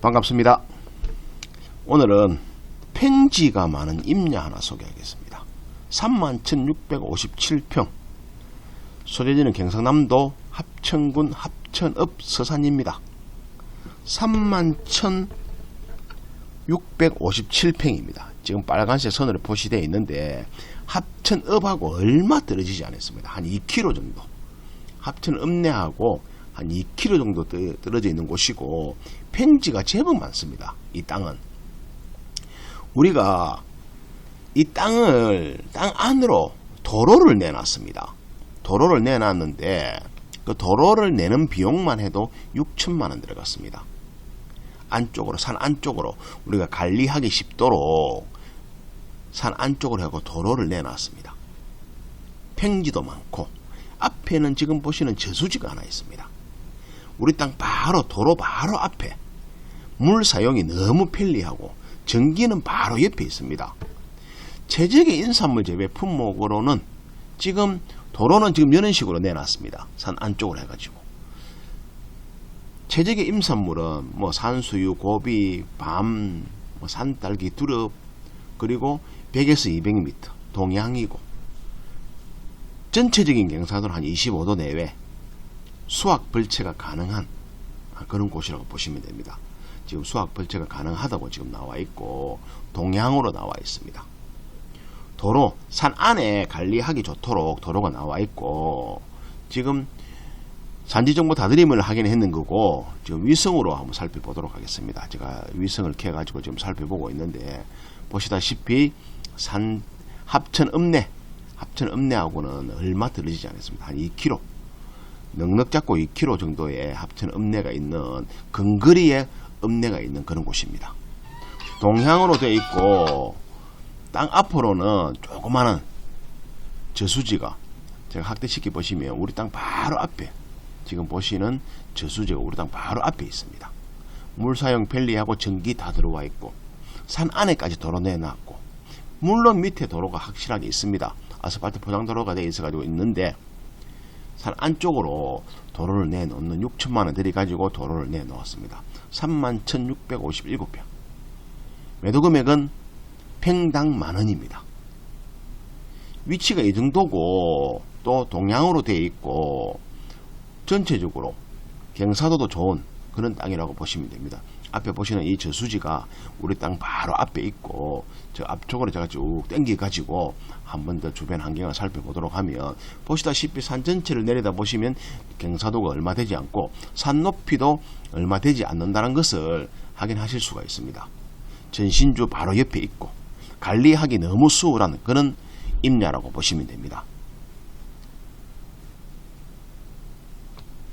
반갑습니다. 오늘은 팽지가 많은 임야 하나 소개하겠습니다. 31,657평 소재지는 경상남도 합천군 합천읍 서산입니다. 31,657평입니다. 지금 빨간색 선으로 표시되어 있는데 합천읍하고 얼마 떨어지지 않았습니다. 한 2km 정도. 합천읍 내하고 한 2km 정도 떠- 떨어져 있는 곳이고 팽지가 제법 많습니다. 이 땅은 우리가 이 땅을 땅 안으로 도로를 내놨습니다. 도로를 내놨는데 그 도로를 내는 비용만 해도 6천만 원 들어갔습니다. 안쪽으로 산 안쪽으로 우리가 관리하기 쉽도록 산 안쪽으로 하고 도로를 내놨습니다. 팽지도 많고 앞에는 지금 보시는 저수지가 하나 있습니다. 우리 땅 바로 도로 바로 앞에 물 사용이 너무 편리하고 전기는 바로 옆에 있습니다. 최적의 인산물 재배 품목으로는 지금 도로는 지금 이런 식으로 내놨습니다. 산 안쪽으로 해가지고 최적의 임산물은 뭐 산수유, 고비, 밤, 뭐 산딸기, 두릅 그리고 100에서 200m 동양이고 전체적인 경사도는 한 25도 내외 수확 벌채가 가능한 그런 곳이라고 보시면 됩니다. 지금 수확 벌채가 가능하다고 지금 나와 있고 동향으로 나와 있습니다. 도로 산 안에 관리하기 좋도록 도로가 나와 있고 지금 산지 정보 다드림을 하긴 했는 거고 지금 위성으로 한번 살펴보도록 하겠습니다. 제가 위성을 켜 가지고 지금 살펴보고 있는데 보시다시피 산 합천 읍내 합천 읍내하고는 얼마 떨어지지 않았습니다. 한 2km 넉넉 잡고 2km 정도의 합천 읍내가 있는 근거리에 읍내가 있는 그런 곳입니다. 동향으로 되어 있고 땅 앞으로는 조그마한 저수지가 제가 확대시켜 보시면 우리 땅 바로 앞에 지금 보시는 저수지가 우리 땅 바로 앞에 있습니다. 물 사용 편리하고 전기 다 들어와 있고 산 안에까지 도로 내놨고 물론 밑에 도로가 확실하게 있습니다. 아스팔트 포장 도로가 되어 있어 가지고 있는데 산 안쪽으로 도로를 내놓는 6천만 원 들여가지고 도로를 내놓았습니다. 31,657평. 매도 금액은 평당 만 원입니다. 위치가 이 정도고 또 동양으로 되어 있고 전체적으로 경사도도 좋은 그런 땅이라고 보시면 됩니다. 앞에 보시는 이 저수지가 우리 땅 바로 앞에 있고 저 앞쪽으로 제가 쭉 당겨 가지고 한 번 더 주변 환경을 살펴보도록 하면 보시다시피 산 전체를 내려다 보시면 경사도가 얼마 되지 않고 산 높이도 얼마 되지 않는다는 것을 확인하실 수가 있습니다. 전신주 바로 옆에 있고 관리하기 너무 수월한 그런 임야라고 보시면 됩니다.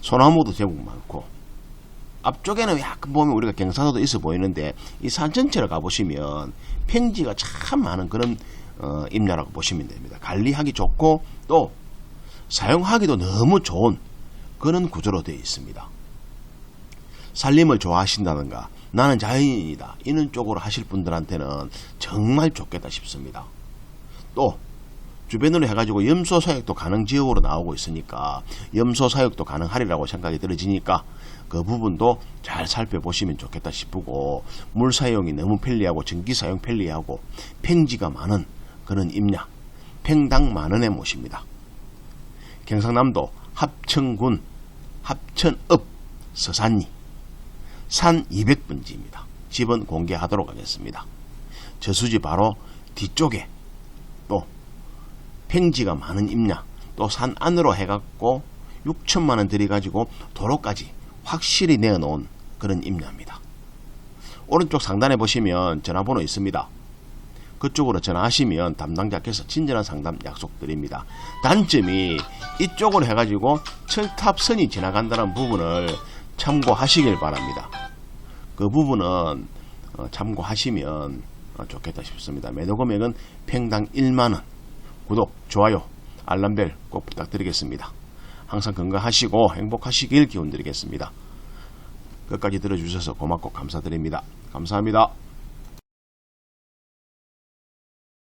소나무도 제법 많고 앞쪽에는 약간 보면 우리가 경사도도 있어 보이는데 이 산 전체를 가보시면 평지가 참 많은 그런 어, 임야라고 보시면 됩니다. 관리하기 좋고 또 사용하기도 너무 좋은 그런 구조로 되어 있습니다. 살림을 좋아하신다든가 나는 자연인이다 이런 쪽으로 하실 분들한테는 정말 좋겠다 싶습니다. 또 주변으로 해가지고 염소 사육도 가능 지역으로 나오고 있으니까 염소 사육도 가능하리라고 생각이 들어지니까 그 부분도 잘 살펴보시면 좋겠다 싶고 물 사용이 너무 편리하고 전기 사용 편리하고 팽지가 많은 그런 임야 평당 만원에 모십니다. 경상남도 합천군 합천읍 서산리 산 200번지입니다. 집은 공개하도록 하겠습니다. 저수지 바로 뒤쪽에 또 팽지가 많은 임야 또 산 안으로 해갖고 6천만 원 들여가지고 도로까지 확실히 내어놓은 그런 임야입니다. 오른쪽 상단에 보시면 전화번호 있습니다. 그쪽으로 전화하시면 담당자께서 친절한 상담 약속드립니다. 단점이 이쪽으로 해가지고 철탑선이 지나간다는 부분을 참고하시길 바랍니다. 그 부분은 어, 참고하시면 어, 좋겠다 싶습니다. 매도 금액은 평당 1만원. 구독, 좋아요, 알람벨 꼭 부탁드리겠습니다. 항상 건강하시고 행복하시길 기원드리겠습니다. 끝까지 들어주셔서 고맙고 감사드립니다. 감사합니다.